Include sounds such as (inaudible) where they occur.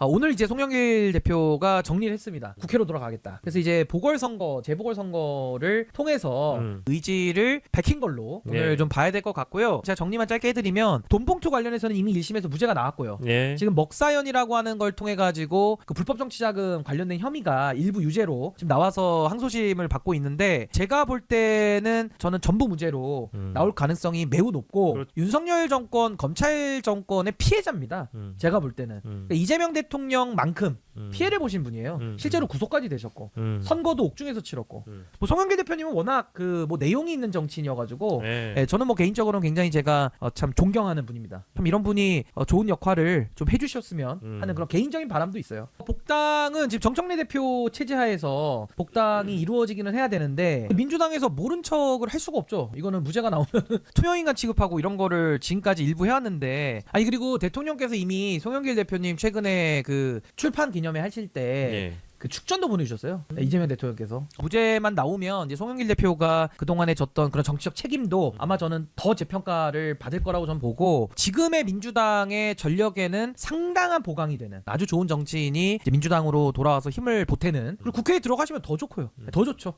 아, 오늘 이제 송영길 대표가 정리를 했습니다. 국회로 돌아가겠다. 그래서 이제 보궐선거, 재보궐선거를 통해서 음. 의지를 밝힌 걸로 오늘 네. 좀 봐야 될 것 같고요. 제가 정리만 짧게 해드리면 돈봉투 관련해서는 이미 1심에서 무죄가 나왔고요. 예. 지금 먹사연이라고 하는 걸 통해 가지고 그 불법 정치자금 관련된 혐의가 일부 유죄로 지금 나와서 항소심을 받고 있는데 제가 볼 때는 저는 전부 무죄로 음. 나올 가능성이 매우 높고 그렇- 윤석열 정권 검찰 정권의 피해자입니다. 음. 제가 볼 때는 음. 그러니까 이재명 대 통령만큼 음. 피해를 보신 분이에요. 음. 실제로 구속까지 되셨고 음. 선거도 옥중에서 치렀고 음. 뭐 송영길 대표님은 워낙 그 뭐 내용이 있는 정치인이어가지고 예. 예, 저는 뭐 개인적으로는 굉장히 제가 어, 참 존경하는 분입니다. 참 이런 분이 어, 좋은 역할을 좀 해주셨으면 음. 하는 그런 개인적인 바람도 있어요. 복당은 지금 정청래 대표 체제하에서 복당이 음. 이루어지기는 해야 되는데 민주당에서 모른 척을 할 수가 없죠. 이거는 무죄가 나오면 (laughs) 투명인간 취급하고 이런 거를 지금까지 일부 해왔는데 아니 그리고 대통령께서 이미 송영길 대표님 최근에 그 출판 기념 회 하실 때 예. 그 축전도 보내주셨어요. 이재명 대통령께서 무죄만 나오면 이제 송영길 대표가 그 동안에 졌던 그런 정치적 책임도 아마 저는 더 재평가를 받을 거라고 저는 보고 지금의 민주당의 전력에는 상당한 보강이 되는 아주 좋은 정치인이 이제 민주당으로 돌아와서 힘을 보태는 그리고 국회에 들어가시면 더 좋고요. 더 좋죠.